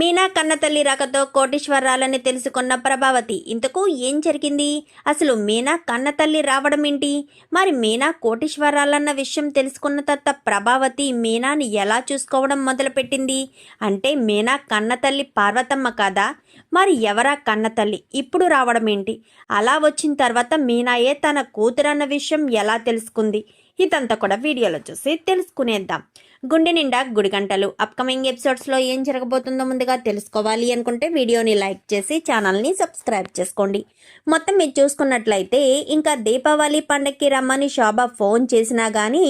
మీనా కన్నతల్లి రాకతో కోటీశ్వరాలని తెలుసుకున్న ప్రభావతి ఇంతకు ఏం జరిగింది? అసలు మీనా కన్నతల్లి రావడం ఏంటి? మరి మీనా కోటీశ్వరాలన్న విషయం తెలుసుకున్న తర్వాత ప్రభావతి మీనాని ఎలా చూసుకోవడం మొదలుపెట్టింది? అంటే మీనా కన్నతల్లి పార్వతమ్మ కాదా? మరి ఎవరా కన్నతల్లి? ఇప్పుడు రావడం ఏంటి? అలా వచ్చిన తర్వాత మీనాయే తన కూతురన్న విషయం ఎలా తెలుసుకుంది? ఇదంతా కూడా వీడియోలో చూసి తెలుసుకునేద్దాం. గుండె నిండా గుడి గంటలు అప్కమింగ్ ఎపిసోడ్స్లో ఏం జరగబోతుందో ముందుగా తెలుసుకోవాలి అనుకుంటే వీడియోని లైక్ చేసి ఛానల్ని సబ్స్క్రైబ్ చేసుకోండి. మొత్తం మీరు చూసుకున్నట్లయితే ఇంకా దీపావళి పండక్కి రమ్మని శోభ ఫోన్ చేసినా కానీ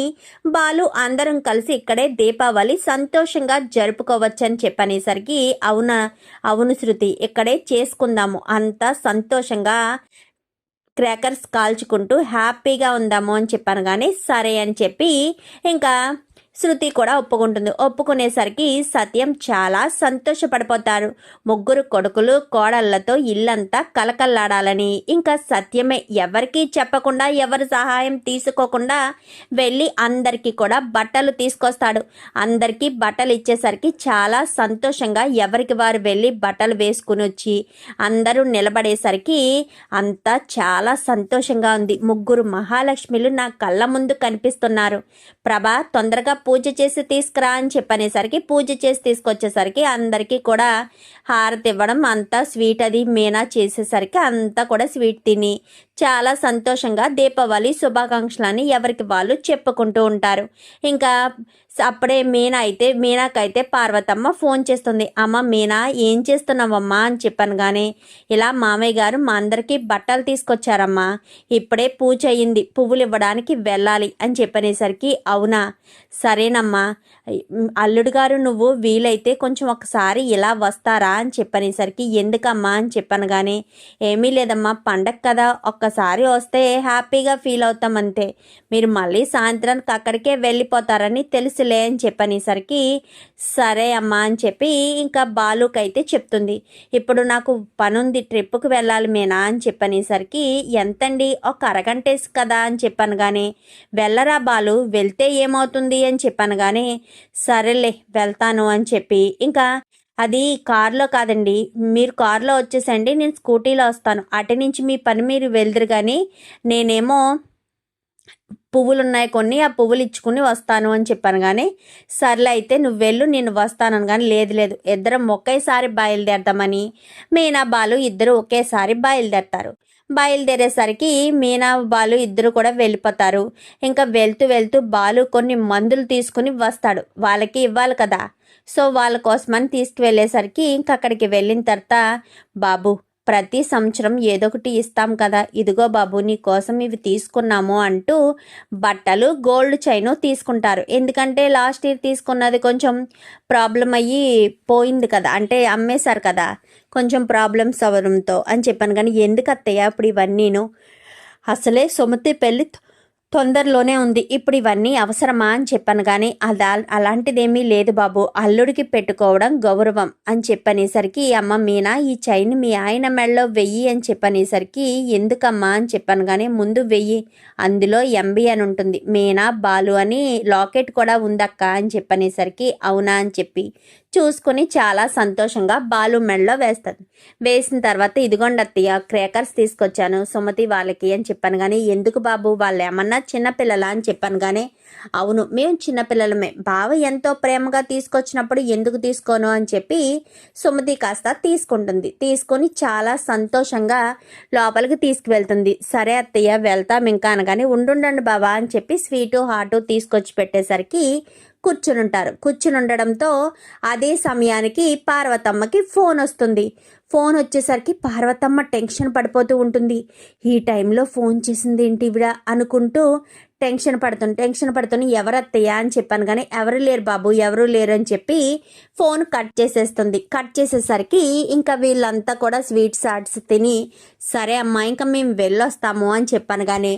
బాలు అందరం కలిసి ఇక్కడే దీపావళి సంతోషంగా జరుపుకోవచ్చని చెప్పనేసరికి అవునా? అవును శృతి ఇక్కడే చేసుకుందాము. అంతా సంతోషంగా క్రాకర్స్ కాల్చుకుంటూ హ్యాపీగా ఉందాము అని చెప్పాను కానీ సరే అని చెప్పి ఇంకా శృతి కూడా ఒప్పుకుంటుంది. ఒప్పుకునేసరికి సత్యం చాలా సంతోషపడిపోతారు. ముగ్గురు కొడుకులు కోడళ్ళతో ఇల్లంతా కలకల్లాడాలని ఇంకా సత్యమే ఎవరికీ చెప్పకుండా ఎవరి సహాయం తీసుకోకుండా వెళ్ళి అందరికీ కూడా బట్టలు తీసుకొస్తాడు. అందరికీ బట్టలు ఇచ్చేసరికి చాలా సంతోషంగా ఎవరికి వారు వెళ్ళి బట్టలు వేసుకుని వచ్చి అందరూ నిలబడేసరికి అంతా చాలా సంతోషంగా ఉంది. ముగ్గురు మహాలక్ష్మిలు నా కళ్ళ ముందు కనిపిస్తున్నారు. ప్రభా తొందరగా పూజ చేసి తీసుకురా అని చెప్పనేసరికి పూజ చేసి తీసుకొచ్చేసరికి అందరికీ కూడా హారతి ఇవ్వడం అంతా స్వీట్ అది మీనా చేసేసరికి అంతా కూడా స్వీట్ తిని చాలా సంతోషంగా దీపావళి శుభాకాంక్షలని ఎవరికి వాళ్ళు చెప్పుకుంటూ ఉంటారు. ఇంకా అప్పుడే మీనా అయితే మీనాకైతే పార్వతమ్మ ఫోన్ చేస్తుంది. అమ్మ మీనా ఏం చేస్తున్నావమ్మా అని చెప్పాను కానీ ఇలా మామయ్య గారు మా అందరికీ బట్టలు తీసుకొచ్చారమ్మా. ఇప్పుడే పూజ అయ్యింది పువ్వులు ఇవ్వడానికి వెళ్ళాలి అని చెప్పనేసరికి అవునా? సరేనమ్మా. అల్లుడు గారు నువ్వు వీలైతే కొంచెం ఒకసారి ఇలా వస్తారా అని చెప్పనేసరికి ఎందుకమ్మా అని చెప్పాను కానీ ఏమీ లేదమ్మా. పండగ కదా ఒక్క ఒక్కసారి వస్తే హ్యాపీగా ఫీల్ అవుతాం అంతే మీరు మళ్ళీ సాయంత్రానికి అక్కడికే వెళ్ళిపోతారని తెలుసులే అని చెప్పనేసరికి సరే అమ్మా అని చెప్పి ఇంకా బాలుకైతే చెప్తుంది. ఇప్పుడు నాకు పనుంది ట్రిప్కి వెళ్ళాలి మేనా అని చెప్పనేసరికి ఎంతండి ఒక అరగంటేసి కదా అని చెప్పాను కానీ వెళ్ళరా బాలు వెళ్తే ఏమవుతుంది అని చెప్పాను కానీ సరేలే వెళ్తాను అని చెప్పి ఇంకా అది కార్లో కాదండి. మీరు కార్లో వచ్చేసండి నేను స్కూటీలో వస్తాను. అటు నుంచి మీ పని మీరు వెళ్దురు కానీ నేనేమో పువ్వులు ఉన్నాయి కొన్ని ఆ పువ్వులు ఇచ్చుకుని వస్తాను అని చెప్పాను కానీ సర్లే అయితే నువ్వు వెళ్ళు నేను వస్తాను కానీ లేదు లేదు. ఇద్దరం ఒకేసారి బయలుదేరదామని మీనా బాలు ఇద్దరు ఒకేసారి బయలుదేరతారు. బయలుదేరేసరికి మీనా బాలు ఇద్దరు కూడా వెళ్ళిపోతారు. ఇంకా వెళ్తూ వెళ్తూ బాలు కొన్ని మందులు తీసుకుని వస్తాడు. వాళ్ళకి ఇవ్వాలి కదా. సో వాళ్ళ కోసమని తీసుకువెళ్ళేసరికి ఇంక అక్కడికి వెళ్ళిన తర్వాత బాబు ప్రతి సంవత్సరం ఏదో ఒకటి ఇస్తాం కదా. ఇదిగో బాబు నీ కోసం ఇవి తీసుకున్నాము అంటూ బట్టలు గోల్డ్ చైన్ తీసుకుంటారు. ఎందుకంటే లాస్ట్ ఇయర్ తీసుకున్నది కొంచెం ప్రాబ్లం అయ్యి పోయింది కదా. అంటే అమ్మేశారు కదా. కొంచెం ప్రాబ్లమ్స్ అవ్వడంతో అని చెప్పాను. కానీ ఎందుకు అత్తయ్య ఇప్పుడు ఇవన్నీను? అసలే సుమతి పెళ్ళి తొందరలోనే ఉంది. ఇప్పుడు ఇవన్నీ అవసరమా అని చెప్పాను కానీ అదా అలాంటిదేమీ లేదు బాబు. అల్లుడికి పెట్టుకోవడం గౌరవం అని చెప్పనేసరికి అమ్మ మీనా ఈ చైన్ మీ ఆయన మెడలో వెయ్యి అని చెప్పనేసరికి ఎందుకమ్మా అని చెప్పాను కానీ ముందు వెయ్యి. అందులో ఎంబీ అని ఉంటుంది. మీనా బాలు అని లాకెట్ కూడా ఉందక్క అని చెప్పనేసరికి అవునా అని చెప్పి చూసుకుని చాలా సంతోషంగా బాలు మెడలో వేస్తుంది. వేసిన తర్వాత ఇదిగోండి అత్తయ్య క్రేకర్స్ తీసుకొచ్చాను సుమతి వాళ్ళకి అని చెప్పాను కానీ ఎందుకు బాబు? వాళ్ళు ఏమన్నా చిన్నపిల్లలా అని చెప్పాను కానీ అవును మేము చిన్నపిల్లలమే బావ ఎంతో ప్రేమగా తీసుకొచ్చినప్పుడు ఎందుకు తీసుకోను అని చెప్పి సుమతి కాస్త తీసుకుంటుంది. తీసుకొని చాలా సంతోషంగా లోపలికి తీసుకువెళ్తుంది. సరే అత్తయ్య వెళ్తాం ఇంకా అనగానే ఉండుండండి బావా అని చెప్పి స్వీటు హాటు తీసుకొచ్చి పెట్టేసరికి కూర్చునుంటారు. ఉంటారు ఉండడంతో అదే సమయానికి పార్వతమ్మకి ఫోన్ వస్తుంది. ఫోన్ వచ్చేసరికి పార్వతమ్మ టెన్షన్ పడిపోతూ ఉంటుంది. ఈ టైంలో ఫోన్ చేసింది ఏంటి ఇవిడ అనుకుంటూ టెన్షన్ పడుతుంది టెన్షన్ పడుతుంది ఎవరు అత్తయ్యా అని చెప్పాను కానీ ఎవరు లేరు బాబు ఎవరు లేరు అని చెప్పి ఫోన్ కట్ చేసేస్తుంది. కట్ చేసేసరికి ఇంకా వీళ్ళంతా కూడా స్వీట్ ఆర్ట్స్ తిని సరే అమ్మా ఇంకా మేము వెళ్ళొస్తాము అని చెప్పాను కానీ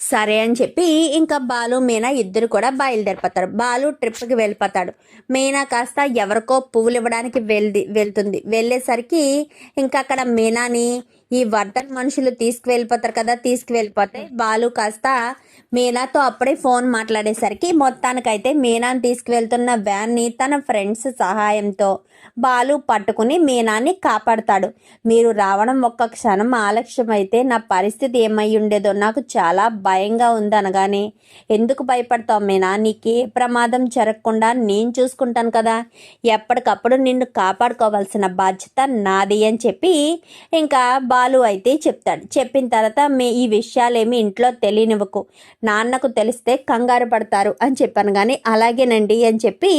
సరే అని చెప్పి ఇంకా బాలు మీనా ఇద్దరు కూడా బయలుదేరిపోతారు. బాలు ట్రిప్కి వెళ్ళిపోతాడు. మీనా కాస్త ఎవరికో పువ్వులు ఇవ్వడానికి వెళ్ది వెళ్తుంది. వెళ్ళేసరికి ఇంకా అక్కడ మీనాని ఈ వర్ధన్ మనుషులు తీసుకువెళ్ళిపోతారు కదా తీసుకువెళ్ళిపోతే బాలు కాస్త మీనాతో అప్పుడే ఫోన్ మాట్లాడేసరికి మొత్తానికైతే మీనాని తీసుకువెళ్తున్న వ్యాన్ని తన ఫ్రెండ్స్ సహాయంతో బాలు పట్టుకుని మీనాన్ని కాపాడతాడు. మీరు రావడం ఒక్క క్షణం ఆలస్యం అయితే నా పరిస్థితి ఏమై ఉండేదో నాకు చాలా భయంగా ఉందనగానే. ఎందుకు భయపడతావు మీనా? నీకు ఏ ప్రమాదం జరగకుండా నేను చూసుకుంటాను కదా. ఎప్పటికప్పుడు నిన్ను కాపాడుకోవాల్సిన బాధ్యత నాది అని చెప్పి ఇంకా బాలు అయితే చెప్తాడు. చెప్పిన తర్వాత మీ ఈ విషయాలేమి ఇంట్లో తెలియనివ్వకు. నాన్నకు తెలిస్తే కంగారు పడతారు అని చెప్పాను కానీ అలాగేనండి అని చెప్పి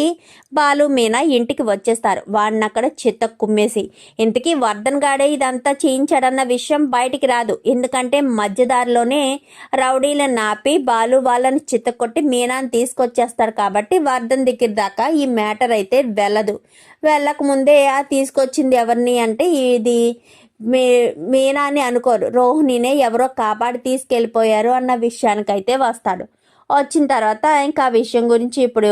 బాలు మీనా ఇంటికి వచ్చేస్తారు. వాడిని అక్కడ చెత్త కుమ్మేసి. ఇంతకీ వర్ధన్ గాడే ఇదంతా చేయించాడన్న విషయం బయటికి రాదు. ఎందుకంటే మధ్యదారిలోనే రౌడీలను నాపి బాలు వాళ్ళని చిత్త కొట్టి మీనాని తీసుకొచ్చేస్తారు కాబట్టి వర్ధన్ దగ్గర దాకా ఈ మ్యాటర్ అయితే వెళ్ళదు. వెళ్ళక ముందే ఆ తీసుకొచ్చింది ఎవరిని అంటే ఇది మీ మీనాని అనుకోరు. రోహిణినే ఎవరో కాపాడి తీసుకెళ్ళిపోయారు అన్న విషయానికైతే వస్తాడు. వచ్చిన తర్వాత ఇంకా ఆ విషయం గురించి ఇప్పుడు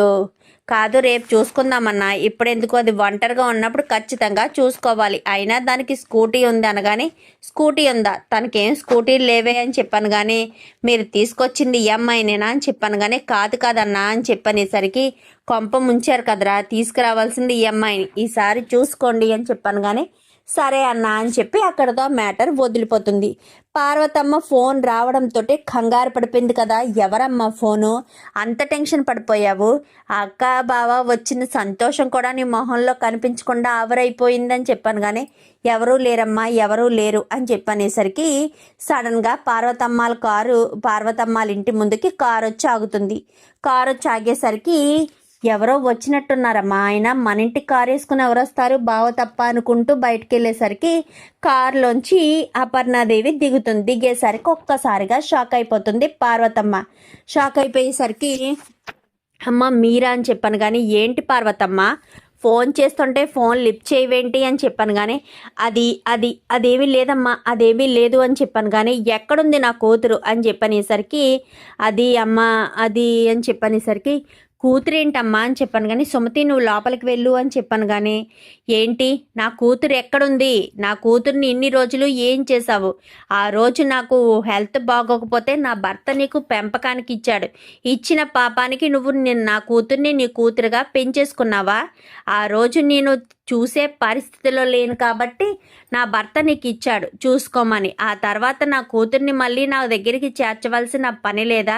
కాదు రేపు చూసుకుందామన్నా. ఇప్పుడు ఎందుకు అది ఒంటరిగా ఉన్నప్పుడు ఖచ్చితంగా చూసుకోవాలి. అయినా దానికి స్కూటీ ఉంది అనగానే స్కూటీ ఉందా? తనకేం స్కూటీ లేవే అని చెప్పాను కానీ మీరు తీసుకొచ్చింది ఈ అని చెప్పాను కానీ కాదు కాదన్నా అని చెప్పనేసరికి కొంప ముంచారు కదరా తీసుకురావాల్సింది ఈ ఈసారి చూసుకోండి అని చెప్పాను కానీ సరే అన్నా అని చెప్పి అక్కడతో మ్యాటర్ వదిలిపోతుంది. పార్వతమ్మ ఫోన్ రావడంతో కంగారు పడిపోయింది కదా. ఎవరమ్మా ఫోను? అంత టెన్షన్ పడిపోయావు. అక్క బావ వచ్చిన సంతోషం కూడా నీ మొహంలో కనిపించకుండా ఆవరైపోయిందని చెప్పాను కానీ ఎవరూ లేరమ్మా ఎవరూ లేరు అని చెప్పనేసరికి సడన్గా పార్వతమ్మాల కారు పార్వతమ్మాల ఇంటి ముందుకి కారు వచ్చి ఆగుతుంది. కారు వచ్చి ఆగేసరికి ఎవరో వచ్చినట్టున్నారమ్మా. ఆయన మన ఇంటి కారు వేసుకుని ఎవరు వస్తారు. బావ తప్ప అనుకుంటూ బయటకు వెళ్ళేసరికి కారులోంచి అపర్ణాదేవి దిగుతుంది. దిగేసరికి ఒక్కసారిగా షాక్ అయిపోతుంది పార్వతమ్మ. షాక్ అయిపోయేసరికి అమ్మ మీరా? అని చెప్పాను కానీ ఏంటి పార్వతమ్మ? ఫోన్ చేస్తుంటే ఫోన్ లిఫ్ట్ చేయవేంటి? అని చెప్పాను కానీ అది అది అదేమీ లేదమ్మా అదేమీ లేదు అని చెప్పాను కానీ ఎక్కడుంది నా కూతురు? అని చెప్పనేసరికి అది అమ్మ అది అని చెప్పనేసరికి కూతురేంటమ్మా అని చెప్పాను కానీ సుమతి నువ్వు లోపలికి వెళ్ళు అని చెప్పాను కానీ ఏంటి? నా కూతురు ఎక్కడుంది? నా కూతుర్ని ఇన్ని రోజులు ఏం చేశావు? ఆ రోజు నాకు హెల్త్ బాగోకపోతే నా భర్త నీకు పెంపకానికి ఇచ్చాడు. ఇచ్చిన పాపానికి నువ్వు నేను నా కూతుర్ని నీ కూతురుగా పెంచేసుకున్నావా? ఆ రోజు నేను చూసే పరిస్థితిలో లేను కాబట్టి నా భర్త నీకు ఇచ్చాడు. చూసుకోమని. ఆ తర్వాత నా కూతుర్ని మళ్ళీ నా దగ్గరికి చేర్చవలసిన పని లేదా?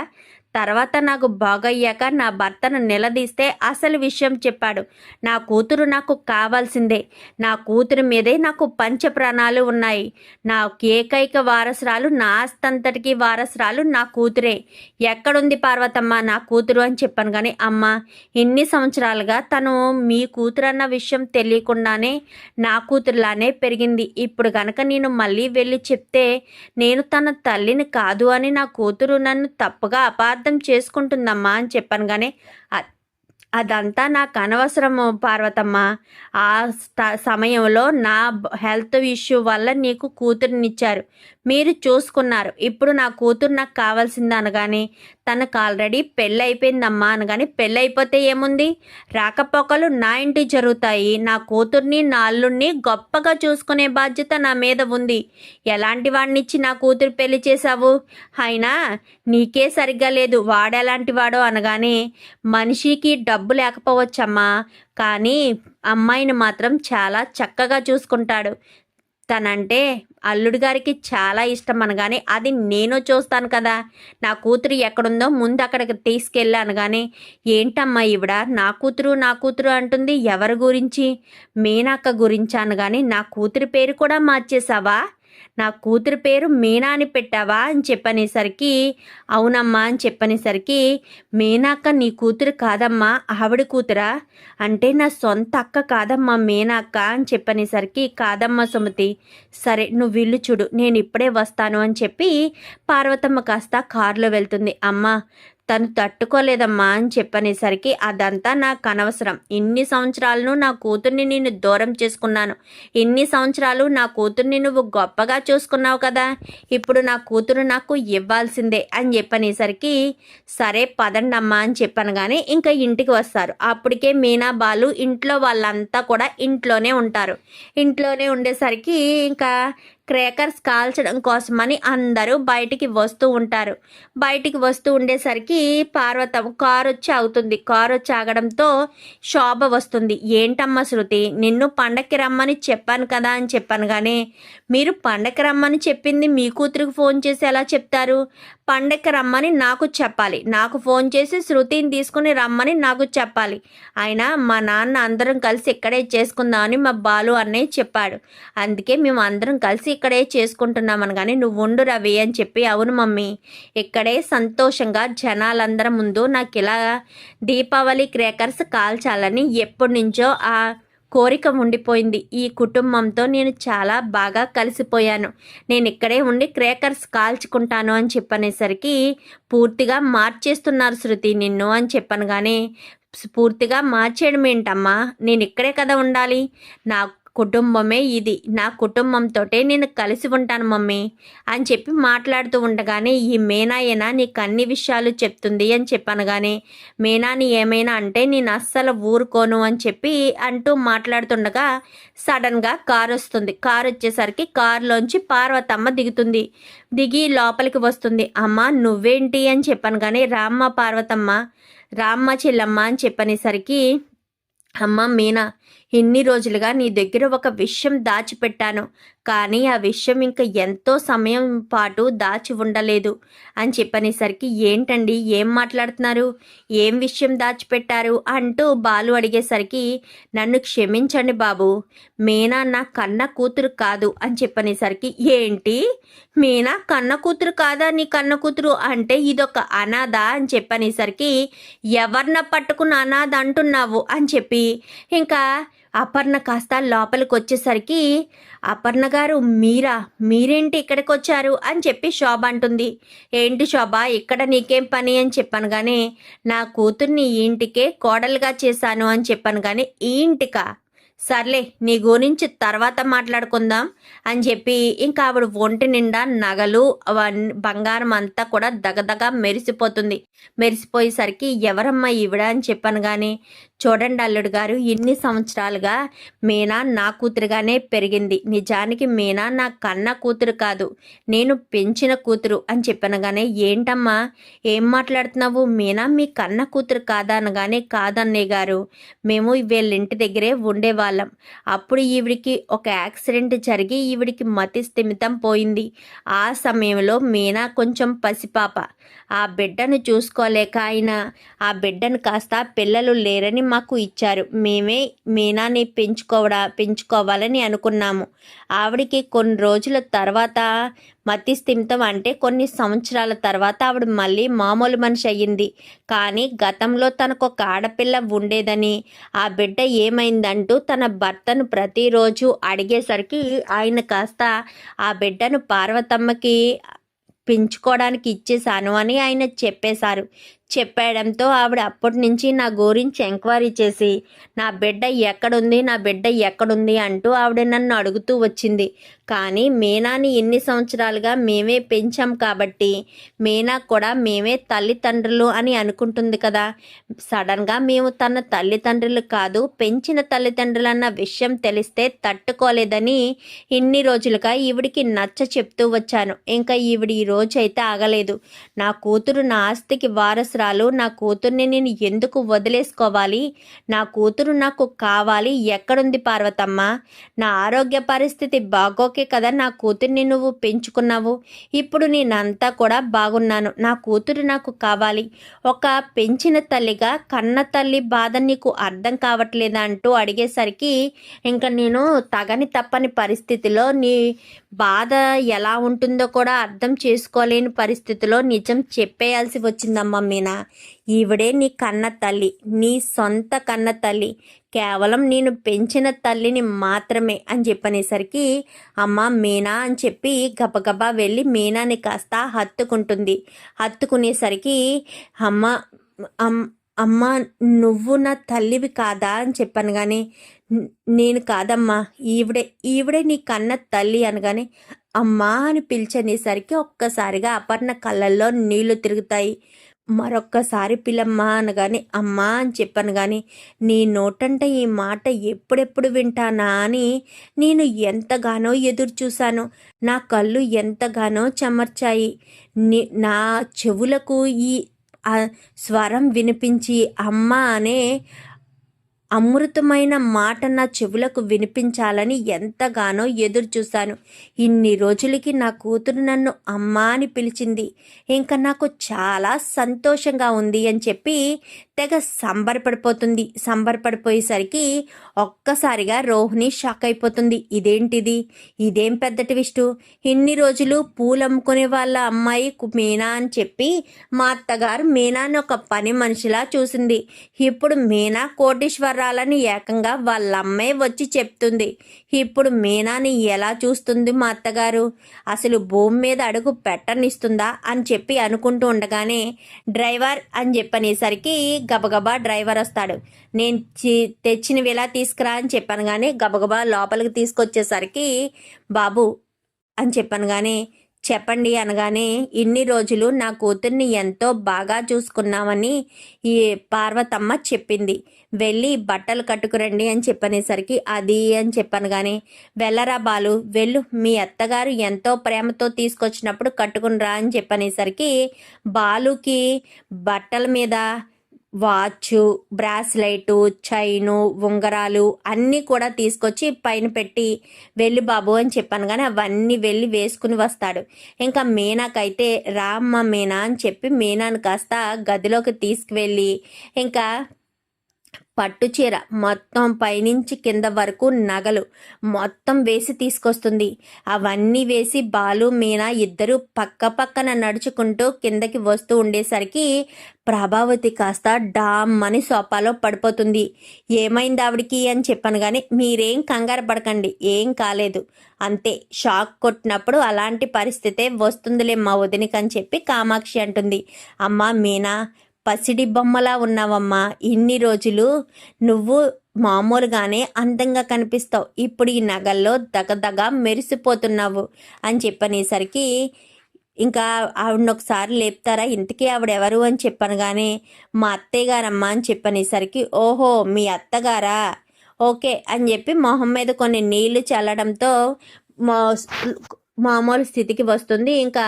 తర్వాత నాకు బాగయ్యాక నా భర్తను నిలదీస్తే అసలు విషయం చెప్పాడు. నా కూతురు నాకు కావాల్సిందే. నా కూతురు మీదే నాకు పంచ ప్రాణాలు ఉన్నాయి. నా ఏకైక వారసురాలు నా ఆస్తంతటికి వారసురాలు నా కూతురే. ఎక్కడుంది పార్వతమ్మ? నా కూతురు అని చెప్పాను కానీ అమ్మ ఇన్ని సంవత్సరాలుగా తను మీ కూతురు అన్న విషయం తెలియకుండానే నా కూతురులానే పెరిగింది. ఇప్పుడు కనుక నేను మళ్ళీ వెళ్ళి చెప్తే నేను తన తల్లిని కాదు అని నా కూతురు నన్ను తప్పుగా అపార్థ అర్థం చేసుకుంటుందమ్మా అని చెప్పాను. కానీ అదంతా నాకు అనవసరము పార్వతమ్మ. ఆ సమయంలో నా హెల్త్ ఇష్యూ వల్ల నీకు కూతురునిచ్చారు. మీరు చూసుకున్నారు. ఇప్పుడు నా కూతురు నాకు కావాల్సింది అనగానే తనకు ఆల్రెడీ పెళ్ళైపోయిందమ్మా అనగానే పెళ్ళైపోతే ఏముంది? రాకపోకలు నా ఇంటి జరుగుతాయి. నా కూతుర్ని నా అల్లుడిని గొప్పగా చూసుకునే బాధ్యత నా మీద ఉంది. ఎలాంటి వాడినిచ్చి నా కూతురు పెళ్ళి చేశావు? అయినా నీకే సరిగ్గా లేదు. వాడెలాంటి వాడో అనగానే మనిషికి డబ్బు లేకపోవచ్చమ్మా. కానీ అమ్మాయిని మాత్రం చాలా చక్కగా చూసుకుంటాడు. తనంటే అల్లుడి గారికి చాలా ఇష్టం అనగానే అది నేను చూస్తాను కదా. నా కూతురు ఎక్కడుందో ముందు అక్కడికి తీసుకెళ్ళాను కానీ ఏంటమ్మా ఈవిడ నా కూతురు నా కూతురు అంటుంది ఎవరి గురించి? మీనాక్క గురించి అనగానే నా కూతురి పేరు కూడా మార్చేసావా నా కూతురి పేరు మీనా అని పెట్టావా అని చెప్పనేసరికి అవునమ్మా అని చెప్పనేసరికి మీనాక్క నీ కూతురు కాదమ్మా ఆవిడ కూతురా? అంటే నా సొంత అక్క కాదమ్మా మీనాక్క అని చెప్పనేసరికి కాదమ్మా సుమతి సరే నువ్వు ఇల్లు చూడు నేను ఇప్పుడే వస్తాను అని చెప్పి పార్వతమ్మ కాస్త కారులో వెళ్తుంది. అమ్మా తను తట్టుకోలేదమ్మా అని చెప్పనేసరికి అదంతా నాకు అనవసరం. ఇన్ని సంవత్సరాలను నా కూతుర్ని నేను దూరం చేసుకున్నాను. ఇన్ని సంవత్సరాలు నా కూతుర్ని నువ్వు గొప్పగా చూసుకున్నావు కదా. ఇప్పుడు నా కూతురు నాకు ఇవ్వాల్సిందే అని చెప్పనేసరికి సరే పదండమ్మా అని చెప్పాను కానీ ఇంకా ఇంటికి వస్తారు. అప్పటికే మీనా బాలు ఇంట్లో వాళ్ళంతా కూడా ఇంట్లోనే ఉంటారు. ఇంట్లోనే ఉండేసరికి ఇంకా క్రేకర్స్ కాల్చడం కోసమని అందరూ బయటికి వస్తూ ఉంటారు. బయటికి వస్తూ ఉండేసరికి పార్వతం కారు వచ్చి అవుతుంది కారు వచ్చి ఆగడంతో శోభ వస్తుంది. ఏంటమ్మా శృతి నిన్ను పండక్కి రమ్మని చెప్పాను కదా అని చెప్పాను కానీ మీరు పండక్కి రమ్మని చెప్పింది మీ కూతురికి ఫోన్ చేసి ఎలా చెప్తారు? పండక్కి రమ్మని నాకు చెప్పాలి. నాకు ఫోన్ చేసి శృతిని తీసుకుని రమ్మని నాకు చెప్పాలి. అయినా మా నాన్న అందరం కలిసి ఇక్కడే చేసుకుందామని మా బాలు అన్నయ్య చెప్పాడు. అందుకే మేము అందరం కలిసి ఇక్కడే చేసుకుంటున్నామని కానీ నువ్వు ఉండు రవి అని చెప్పి అవును మమ్మీ ఇక్కడే సంతోషంగా జనాలందరి ముందు నాకు ఇలా దీపావళి క్రేకర్స్ కాల్చాలని ఎప్పటి నుంచో ఆ కోరిక ఉండిపోయింది. ఈ కుటుంబంతో నేను చాలా బాగా కలిసిపోయాను. నేను ఇక్కడే ఉండి క్రేకర్స్ కాల్చుకుంటాను అని చెప్పనేసరికి పూర్తిగా మార్చేస్తున్నారు శృతి నిన్ను అని చెప్పాను కానీ పూర్తిగా మార్చేయడం ఏంటమ్మా నేను ఇక్కడే కదా ఉండాలి. నాకు కుటుంబమే ఇది. నా కుటుంబంతో నేను కలిసి ఉంటాను మమ్మీ అని చెప్పి మాట్లాడుతూ ఉండగానే ఈ మేనాయేనా నీకు అన్ని విషయాలు చెప్తుంది అని చెప్పాను కానీ మేనాని ఏమైనా అంటే నేను అస్సలు ఊరుకోను అని చెప్పి అంటూ మాట్లాడుతుండగా సడన్గా కారు వస్తుంది. కారు వచ్చేసరికి కారులోంచి పార్వతమ్మ దిగుతుంది. దిగి లోపలికి వస్తుంది. అమ్మ నువ్వేంటి? అని చెప్పాను కానీ రామ్మ పార్వతమ్మ రామ్మ చెల్లమ్మ అని చెప్పనేసరికి అమ్మ మీనా ఇన్ని రోజులుగా నీ దగ్గర ఒక విషయం దాచిపెట్టాను. కానీ ఆ విషయం ఇంకా ఎంతో సమయం పాటు దాచి ఉండలేదు. అని చెప్పనేసరికి ఏంటండి? ఏం మాట్లాడుతున్నారు? ఏం విషయం దాచిపెట్టారు? అంటూ బాలు అడిగేసరికి నన్ను క్షమించండి బాబు. మీనా నా కన్న కూతురు కాదు అని చెప్పనేసరికి ఏంటి? మీనా కన్న కూతురు కాదా నీ కన్న కూతురు? అంటే ఇదొక అనాథ అని చెప్పనేసరికి ఎవరిన పట్టుకున్న అనాథ అంటున్నావు? అని చెప్పి ఇంకా అపర్ణ కాస్త లోపలికి వచ్చేసరికి అపర్ణ గారు మీరా? మీరేంటి ఇక్కడికి వచ్చారు అని చెప్పి శోభ అంటుంది. ఏంటి శోభ ఇక్కడ నీకేం పని? అని చెప్పాను కానీ నా కూతుర్ని ఈ ఇంటికే కోడలుగా చేశాను అని చెప్పాను కానీ ఈ ఇంటికా? సర్లే నీ గురించి తర్వాత మాట్లాడుకుందాం అని చెప్పి ఇంకా ఆవిడ ఒంటి నిండా నగలు బంగారం అంతా కూడా దగదగ మెరిసిపోతుంది. మెరిసిపోయేసరికి ఎవరమ్మా ఈవిడ? అని చెప్పాను కానీ చూడండి అల్లుడు గారు ఇన్ని సంవత్సరాలుగా మీనా నా కూతురుగానే పెరిగింది. నిజానికి మీనా నా కన్న కూతురు కాదు నేను పెంచిన కూతురు అని చెప్పనగానే కానీ ఏంటమ్మా ఏం మాట్లాడుతున్నావు? మీనా మీ కన్న కూతురు కాదా అనగానే కాదన్నయ్య గారు మేము వీళ్ళ ఇంటి దగ్గరే ఉండేవాళ్ళం. అప్పుడు ఈవిడికి ఒక యాక్సిడెంట్ జరిగి ఈవిడికి మతి స్థిమితం పోయింది. ఆ సమయంలో మీనా కొంచెం పసిపాప. ఆ బిడ్డను చూసుకోలేక ఆయన ఆ బిడ్డను కాస్త పిల్లలు లేరని మాకు ఇచ్చారు. మేమే మీనాని పెంచుకోవడా పెంచుకోవాలని అనుకున్నాము. ఆవిడికి కొన్ని రోజుల తర్వాత మతిస్థిమితం అంటే కొన్ని సంవత్సరాల తర్వాత ఆవిడ మళ్ళీ మామూలు మనిషి అయ్యింది. కానీ గతంలో తనకు ఒక ఆడపిల్ల ఉండేదని ఆ బిడ్డ ఏమైందంటూ తన భర్తను ప్రతిరోజు అడిగేసరికి ఆయన కాస్త ఆ బిడ్డను పార్వతమ్మకి పెంచుకోవడానికి ఇచ్చేశాను అని ఆయన చెప్పేశారు. చెప్పడంతో ఆవిడ అప్పటి నుంచి నా గురించి ఎంక్వైరీ చేసి నా బిడ్డ ఎక్కడుంది? నా బిడ్డ ఎక్కడుంది? అంటూ ఆవిడ నన్ను అడుగుతూ వచ్చింది. కానీ మీనాని ఎన్ని సంవత్సరాలుగా మేమే పెంచాం కాబట్టి మీనా కూడా మేమే తల్లిదండ్రులు అని అనుకుంటుంది కదా. సడన్గా మేము తన తల్లిదండ్రులు కాదు పెంచిన తల్లిదండ్రులు అన్న విషయం తెలిస్తే తట్టుకోలేదని ఇన్ని రోజులుగా ఈవిడికి నచ్చ చెప్తూ వచ్చాను. ఇంకా ఈవిడ ఈ రోజైతే ఆగలేదు. నా కూతురు నా ఆస్తికి వారసురాలు నా కూతుర్ని నేను ఎందుకు వదిలేసుకోవాలి? నా కూతురు నాకు కావాలి ఎక్కడుంది పార్వతమ్మ? నా ఆరోగ్య పరిస్థితి బాగోక కదా నా కూతుర్ని నువ్వు పెంచుకున్నావు. ఇప్పుడు నేనంతా కూడా బాగున్నాను. నా కూతురు నాకు కావాలి. ఒక పెంచిన తల్లిగా కన్న తల్లి బాధ నీకు అర్థం కావట్లేదా అంటూ అడిగేసరికి ఇంకా నేను తగని తప్పని పరిస్థితిలో నీ బాధ ఎలా ఉంటుందో కూడా అర్థం చేసుకోలేని పరిస్థితిలో నిజం చెప్పేయాల్సి వచ్చిందమ్మా మీనా. ఈవిడే నీ కన్న తల్లి నీ సొంత కన్న తల్లి. కేవలం నేను పెంచిన తల్లిని మాత్రమే అని చెప్పనేసరికి అమ్మ మీనా అని చెప్పి గబగబా వెళ్ళి మీనాని కాస్త హత్తుకుంటుంది. హత్తుకునేసరికి అమ్మ అమ్ అమ్మ నువ్వు నా తల్లివి కాదా అని చెప్పాను కానీ నేను కాదమ్మా. ఈవిడే ఈవిడే నీ కన్న తల్లి అనగానే అమ్మా అని పిలిచనేసరికి ఒక్కసారిగా అపర్ణ కళ్ళల్లో నీళ్ళు తిరుగుతాయి. మరొక్కసారి పిలమ్మ అనగానే అమ్మా అని చెప్పాను కానీ నీ నోటంట ఈ మాట ఎప్పుడెప్పుడు వింటానా అని నేను ఎంతగానో ఎదురు చూశాను. నా కళ్ళు ఎంతగానో చెమర్చాయి. నీ నా చెవులకు ఈ ఆ స్వరం వినిపించి అమ్మ అనే అమృతమైన మాట నా చెవులకు వినిపించాలని ఎంతగానో ఎదురు చూశాను. ఇన్ని రోజులకి నా కూతురు నన్ను అమ్మా అని పిలిచింది. ఇంకా నాకు చాలా సంతోషంగా ఉంది అని చెప్పి తెగ సంబరపడిపోతుంది. సంబరపడిపోయేసరికి ఒక్కసారిగా రోహిణి షాక్ అయిపోతుంది. ఇదేంటిది? ఇదేం పెద్ద ట్విస్టు? ఇన్ని రోజులు పూలు అమ్ముకునే వాళ్ళ అమ్మాయి కు- మీనా అని చెప్పి మా అత్తగారు మీనాని ఒక పని మనిషిలా చూసింది. ఇప్పుడు మీనా కోటేశ్వర కోటీశ్వరాలని ఏకంగా వాళ్ళ అమ్మాయి వచ్చి చెప్తుంది. ఇప్పుడు మీనాని ఎలా చూస్తుంది మా అత్తగారు? అసలు భూమి మీద అడుగు పెట్టనిస్తుందా అని చెప్పి అనుకుంటూ ఉండగానే డ్రైవర్ అని చెప్పనేసరికి గబగబా డ్రైవర్ వస్తాడు. నేను చి- తెచ్చినవి ఎలా తీసుకురా? అని చెప్పాను కానీ గబగబా లోపలికి తీసుకొచ్చేసరికి బాబు అని చెప్పాను కానీ చెప్పండి అనగానే ఇన్ని రోజులు నా కూతుర్ని ఎంతో బాగా చూసుకున్నామని ఈ పార్వతమ్మ చెప్పింది. వెళ్ళి బట్టలు కట్టుకురండి అని చెప్పనేసరికి అది అని చెప్పాను కానీ వెళ్ళరా బాలు వెళ్ళు మీ అత్తగారు ఎంతో ప్రేమతో తీసుకొచ్చినప్పుడు కట్టుకుని రా అని చెప్పనేసరికి బాలుకి బట్టల మీద వాచ్ బ్రాస్లైటు చైను ఉంగరాలు అన్నీ కూడా తీసుకొచ్చి పైన పెట్టి వెళ్ళి బాబు అని చెప్పాను కానీ అవన్నీ వెళ్ళి వేసుకుని వస్తాడు. ఇంకా మీనాకైతే రామ్మ మీనా అని చెప్పి మీనాను కాస్త గదిలోకి తీసుకువెళ్ళి ఇంకా పట్టు చీర మొత్తం పైనుంచి కింద వరకు నగలు మొత్తం వేసి తీసుకొస్తుంది. అవన్నీ వేసి బాలు మీనా ఇద్దరు పక్క పక్కన నడుచుకుంటూ కిందకి వస్తూ ఉండేసరికి ప్రభావతి కాస్త డామ్ అని సోఫాలో పడిపోతుంది. ఏమైంది ఆవిడికి అని చెప్పాను కానీ మీరేం కంగారు పడకండి ఏం కాలేదు. అంతే షాక్ కొట్టినప్పుడు అలాంటి పరిస్థితే వస్తుందిలే మా వదినకని అని చెప్పి కామాక్షి అంటుంది. అమ్మా మీనా పసిడి బొమ్మలా ఉన్నావమ్మా. ఇన్ని రోజులు నువ్వు మామూలుగానే అందంగా కనిపిస్తావు. ఇప్పుడు ఈ నగల్లో దగదగ మెరిసిపోతున్నావు అని చెప్పనేసరికి ఇంకా ఆవిడని ఒకసారి లేపుతారా? ఇంతకీ ఆవిడెవరు అని చెప్పాను కానీ మా అత్తయ్య గారమ్మా అని చెప్పనేసరికి ఓహో మీ అత్తగారా? ఓకే అని చెప్పి మొహం మీద కొన్ని నీళ్ళు చల్లడంతో మా మామూలు స్థితికి వస్తుంది. ఇంకా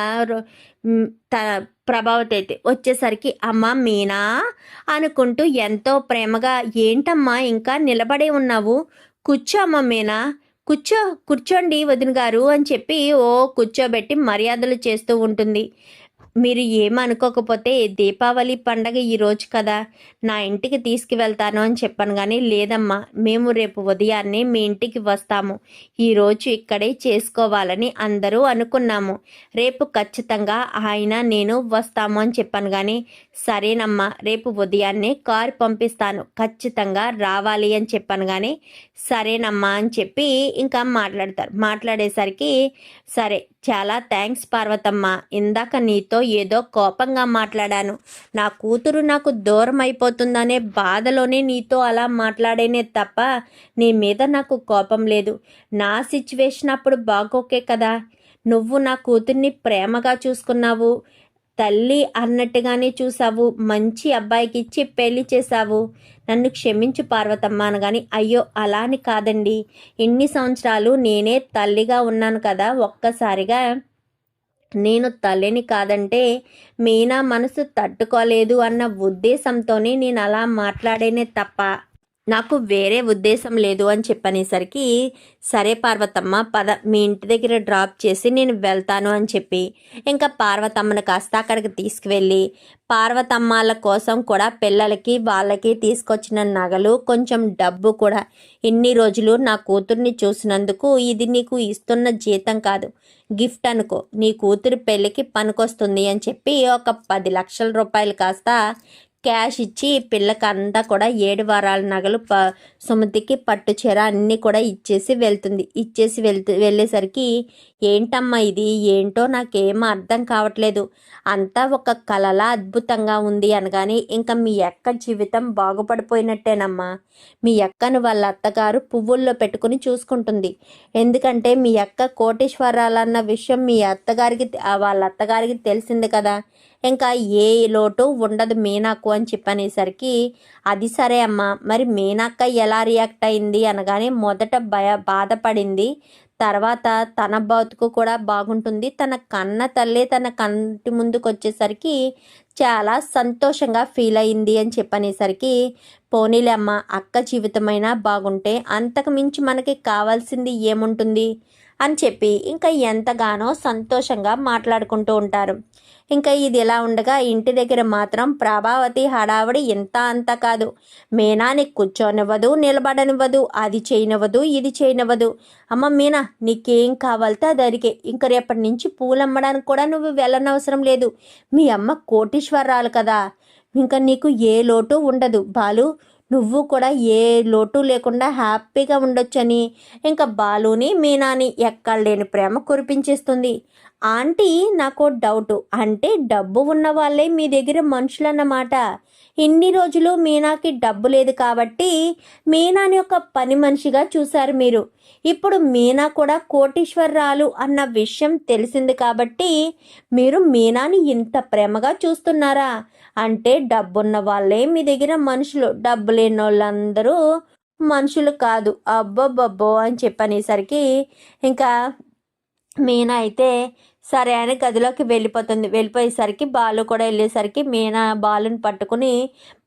త ప్రభావతి అయితే వచ్చేసరికి అమ్మ మీనా అనుకుంటూ ఎంతో ప్రేమగా ఏంటమ్మా ఇంకా నిలబడే ఉన్నావు? కూర్చో అమ్మ మీనా కూర్చో కూర్చోండి వదిన గారు అని చెప్పి ఓ కూర్చోబెట్టి మర్యాదలు చేస్తూ ఉంటుంది. మీరు ఏమనుకోకపోతే దీపావళి పండగ ఈరోజు కదా. నా ఇంటికి తీసుకువెళ్తాను అని చెప్పాను కానీ లేదమ్మా మేము రేపు ఉదయాన్నే మీ ఇంటికి వస్తాము. ఈరోజు ఇక్కడే చేసుకోవాలని అందరూ అనుకున్నాము. రేపు ఖచ్చితంగా ఆయన నేను వస్తాము అని చెప్పాను కానీ సరేనమ్మా రేపు ఉదయాన్నే కారు పంపిస్తాను. ఖచ్చితంగా రావాలి అని చెప్పాను కానీ సరేనమ్మా అని చెప్పి ఇంకా మాట్లాడతారు. మాట్లాడేసరికి సరే చాలా థ్యాంక్స్ పార్వతమ్మ. ఇందాక నీతో ఏదో కోపంగా మాట్లాడాను. నా కూతురు నాకు దూరం అయిపోతుందనే బాధలోనే నీతో అలా మాట్లాడేనే తప్ప నీ మీద నాకు కోపం లేదు. నా సిచ్యువేషన్ అప్పుడు బాగోకే కదా. నువ్వు నా కూతుర్ని ప్రేమగా చూసుకున్నావు. తల్లి అన్నట్టుగానే చూసావు మంచి అబ్బాయికి ఇచ్చి పెళ్ళి చేశావు. నన్ను క్షమించు పార్వతమ్మ అనగాని అయ్యో అలా అని కాదండి. ఇన్ని సంవత్సరాలు నేనే తల్లిగా ఉన్నాను కదా. ఒక్కసారిగా నేను తల్లిని కాదంటే మీనా మనసు తట్టుకోలేదు అన్న ఉద్దేశంతోనే నేను అలా మాట్లాడేనే తప్ప. నాకు వేరే ఉద్దేశం లేదు అని చెప్పనేసరికి సరే పార్వతమ్మ పద మీ ఇంటి దగ్గర డ్రాప్ చేసి నేను వెళ్తాను అని చెప్పి ఇంకా పార్వతమ్మను కాస్త అక్కడికి తీసుకువెళ్ళి పార్వతమ్మాల కోసం కూడా పిల్లలకి వాళ్ళకి తీసుకొచ్చిన నగలు కొంచెం డబ్బు కూడా ఇన్ని రోజులు నా కూతుర్ని చూసినందుకు ఇది నీకు ఇస్తున్న జీతం కాదు. గిఫ్ట్ అనుకో నీ కూతురు పెళ్ళికి పనికొస్తుంది అని చెప్పి ఒక పది లక్షల రూపాయలు కాస్త క్యాష్ ఇచ్చి పిల్లకంతా కూడా ఏడు వారాల నగలు ప సుమతికి పట్టు చీర అన్నీ కూడా ఇచ్చేసి వెళ్తుంది. ఇచ్చేసి వెళ్తూ వెళ్ళేసరికి ఏంటమ్మా ఇది? ఏంటో నాకేం అర్థం కావట్లేదు. అంతా ఒక కలలా అద్భుతంగా ఉంది అనగానే ఇంకా మీ అక్క జీవితం బాగుపడిపోయినట్టేనమ్మా. మీ అక్కను వాళ్ళ అత్తగారు పువ్వుల్లో పెట్టుకుని చూసుకుంటుంది. ఎందుకంటే మీ అక్క కోటేశ్వరాలన్న విషయం మీ అత్తగారికి వాళ్ళ అత్తగారికి తెలిసింది కదా. ఇంకా ఏ లోటు ఉండదు మీనాకు అని చెప్పనేసరికి అది సరే అమ్మా మరి మీనాక్క ఎలా రియాక్ట్ అయింది అనగానే మొదట భయ బాధపడింది. తర్వాత తన బతుకు కూడా బాగుంటుంది. తన కన్న తల్లి తన కంటి ముందుకు వచ్చేసరికి చాలా సంతోషంగా ఫీల్ అయింది అని చెప్పనేసరికి పోనీలే అమ్మ అక్క జీవితమైనా బాగుంటే అంతకు మించి మనకి కావాల్సింది ఏముంటుంది? అని చెప్పి ఇంకా ఎంతగానో సంతోషంగా మాట్లాడుకుంటూ ఉంటారు. ఇంకా ఇది ఎలా ఉండగా ఇంటి దగ్గర మాత్రం ప్రభావతి హడావడి ఇంత అంత కాదు. మీనాని కూర్చోనివ్వదు నిలబడనివ్వదు అది చేయనివ్వదు ఇది చేయనివ్వదు. అమ్మ మీనా నీకేం కావాలితే అరికే ఇంక రేపటి నుంచి పూలు అమ్మడానికి కూడా నువ్వు వెళ్ళనవసరం లేదు. మీ అమ్మ కోటీశ్వరరాలు కదా. ఇంకా నీకు ఏ లోటు ఉండదు. బాలు నువ్వు కూడా ఏ లోటు లేకుండా హ్యాపీగా ఉండొచ్చని. ఇంకా బాలుని మీనాని ఎక్కడ లేని ప్రేమ కురిపించేస్తుంది. ఆంటీ నాకు డౌట్. అంటే డబ్బు ఉన్న వాళ్ళే మీ దగ్గర మనుషులు అన్నమాట ఇన్ని రోజులు మీనాకి డబ్బు లేదు కాబట్టి మీనాని ఒక పని మనిషిగా చూశారు మీరు. ఇప్పుడు మీనా కూడా కోటీశ్వరరాలు అన్న విషయం తెలిసింది కాబట్టి మీరు మీనాని ఇంత ప్రేమగా చూస్తున్నారా? అంటే డబ్బున్న వాళ్ళే మీ దగ్గర మనుషులు. డబ్బు లేని వాళ్ళందరూ మనుషులు కాదు. అబ్బబ్బబ్బో అని చెప్పనేసరికి ఇంకా మీనా అయితే సరే అని గదిలోకి వెళ్ళిపోతుంది. వెళ్ళిపోయేసరికి బాలు కూడా వెళ్ళేసరికి మీనా బాలుని పట్టుకుని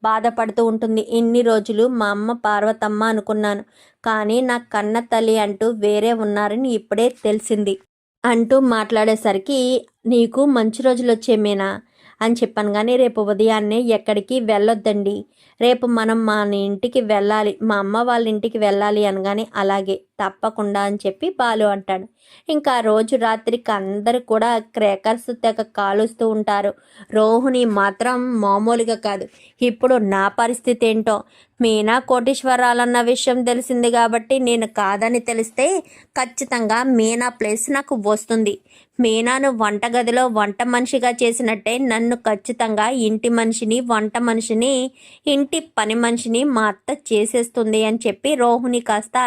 బాధపడుతూ ఉంటుంది. ఇన్ని రోజులు మా అమ్మ పార్వతమ్మ అనుకున్నాను. కానీ నా కన్న తల్లి అంటూ వేరే ఉన్నారని ఇప్పుడే తెలిసింది. అంటూ మాట్లాడేసరికి నీకు మంచి రోజులు వచ్చే మీనా అని చెప్పాను కానీ రేపు ఉదయాన్నే ఎక్కడికి వెళ్ళొద్దండి. రేపు మనం మా ఇంటికి వెళ్ళాలి. మా అమ్మ వాళ్ళ ఇంటికి వెళ్ళాలి అనగానే అలాగే. తప్పకుండా అని చెప్పి బాలు అంటాడు. ఇంకా రోజు రాత్రికి అందరూ కూడా క్రేకర్స్ తెగ కాలుస్తూ ఉంటారు. రోహిణి మాత్రం మామూలుగా కాదు. ఇప్పుడు నా పరిస్థితి ఏంటో? మీనా కోటీశ్వరాలన్న విషయం తెలిసింది కాబట్టి నేను కాదని తెలిస్తే ఖచ్చితంగా మీనా ప్లేస్ నాకు వస్తుంది. మీనాను వంటగదిలో వంట మనిషిగా చేసినట్టే నన్ను ఖచ్చితంగా ఇంటి మనిషిని వంట మనిషిని ఇంటి పని మనిషిని మా అత్త చేసేస్తుంది అని చెప్పి రోహిణి కాస్త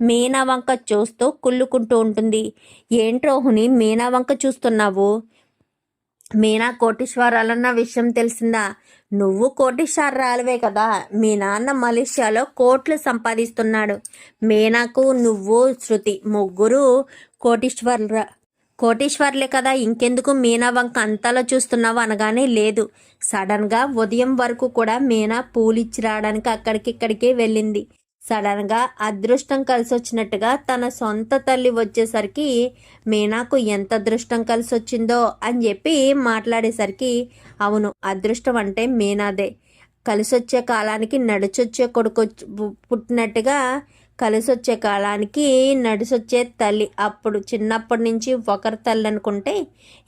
మీనా వంక చూస్తూ కుళ్ళుకుంటూ ఉంటుంది. ఏంటి రోహిణి మీనా వంక చూస్తున్నావు? మీనా కోటీశ్వరాలన్న విషయం తెలిసిందా? నువ్వు కోటీశ్వరాలవే కదా. మీ నాన్న మలేషియాలో కోట్లు సంపాదిస్తున్నాడు. మీనాకు నువ్వు శృతి ముగ్గురు కోటీశ్వర కోటీశ్వర్లే కదా. ఇంకెందుకు మీనా వంక అంతలో చూస్తున్నావు అనగానే లేదు. సడన్గా ఉదయం వరకు కూడా మీనా పూలిచ్చి రావడానికి అక్కడికిక్కడికి వెళ్ళింది. సడన్గా అదృష్టం కలిసి వచ్చినట్టుగా తన సొంత తల్లి వచ్చేసరికి మీనాకు ఎంత అదృష్టం కలిసి వచ్చిందో అని చెప్పి మాట్లాడేసరికి అవును అదృష్టం అంటే మీనాదే. కలిసొచ్చే కాలానికి నడిచొచ్చే కొడుకు పుట్టినట్టుగా కలిసొచ్చే కాలానికి నడిసొచ్చే తల్లి. అప్పుడు చిన్నప్పటి నుంచి ఒకరి తల్లి అనుకుంటే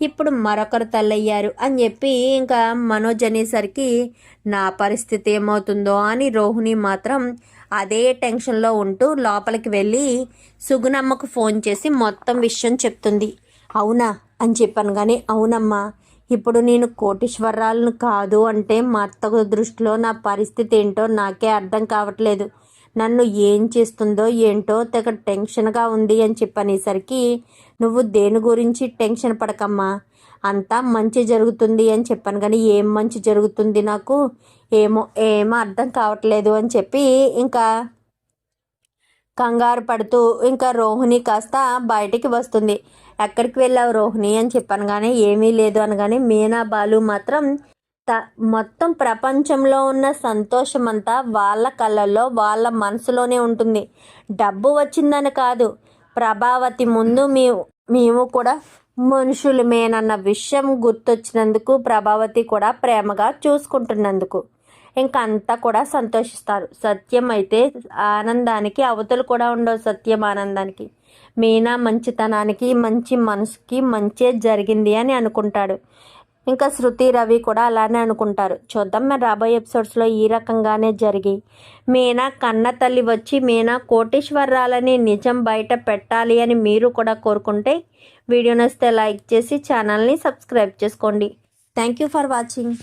ఇప్పుడు మరొకరు తల్లి అయ్యారు అని చెప్పి ఇంకా మనోజ్ అనేసరికి నా పరిస్థితి ఏమవుతుందో అని రోహిణి మాత్రం అదే టెన్షన్లో ఉంటూ లోపలికి వెళ్ళి సుగుణమ్మకు ఫోన్ చేసి మొత్తం విషయం చెప్తుంది. అవునా? అని చెప్పాను కానీ అవునమ్మా. ఇప్పుడు నేను కోటీశ్వరాలను కాదు అంటే మా అత్త దృష్టిలో నా పరిస్థితి ఏంటో నాకే అర్థం కావట్లేదు. నన్ను ఏం చేస్తుందో ఏంటో తెగ టెన్షన్గా ఉంది అని చెప్పనేసరికి నువ్వు దేని గురించి టెన్షన్ పడకమ్మా? అంతా మంచి జరుగుతుంది అని చెప్పాను కానీ ఏం మంచి జరుగుతుంది నాకు? ఏమో ఏమో అర్థం కావట్లేదు అని చెప్పి ఇంకా కంగారు పడుతూ ఇంకా రోహిణి కాస్త బయటికి వస్తుంది. ఎక్కడికి వెళ్ళావు రోహిణి? అని చెప్పాను కానీ ఏమీ లేదు అనగానే మీనా బాలు మాత్రం త మొత్తం ప్రపంచంలో ఉన్న సంతోషమంతా వాళ్ళ కళ్ళల్లో వాళ్ళ మనసులోనే ఉంటుంది. డబ్బు వచ్చిందని కాదు ప్రభావతి ముందు మేము మేము కూడా మనుషులమేనన్న విషయం గుర్తొచ్చినందుకు ప్రభావతి కూడా ప్రేమగా చూసుకుంటున్నందుకు. ఇంకా అంతా కూడా సంతోషిస్తారు. సత్యం అయితే ఆనందానికి అవతలు కూడా ఉండవు సత్యం ఆనందానికి. మీనా మంచితనానికి మంచి మనసుకి మంచే జరిగింది అని అనుకుంటాడు. ఇంకా శృతి రవి కూడా అలానే అనుకుంటారు. చూద్దాం మరి రాబోయే ఎపిసోడ్స్లో ఈ రకంగానే జరిగి. మీనా కన్న తల్లి వచ్చి మీనా కోటేశ్వరరాలని నిజం బయట పెట్టాలి అని మీరు కూడా కోరుకుంటే వీడియో నచ్చితే లైక్ చేసి ఛానల్ని సబ్స్క్రైబ్ చేసుకోండి. Thank you for watching.